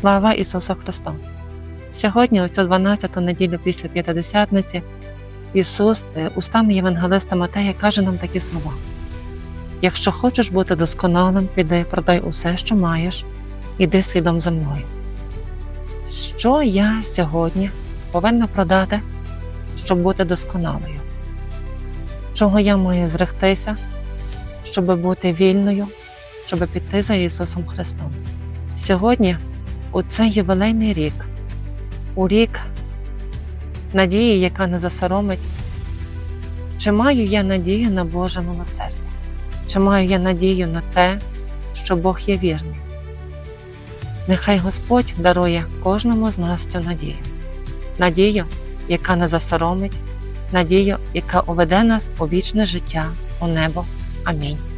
Слава Ісусу Христу! Сьогодні, у цю 12-ту неділю після П'ятидесятниці, Ісус е, устами Євангелиста Матея каже нам такі слова: Якщо хочеш бути досконалим, піди, продай усе, що маєш, іди слідом за мною. Що я сьогодні повинна продати, щоб бути досконалою? Чого я маю зректися, щоб бути вільною, щоб піти за Ісусом Христом? Сьогодні, у цей ювілейний рік, у рік надії, яка не засоромить, чи маю я надію на Боже милосердя? Чи маю я надію на те, що Бог є вірний? Нехай Господь дарує кожному з нас цю надію, надію, яка не засоромить, надію, яка уведе нас у вічне життя, у небо. Амінь.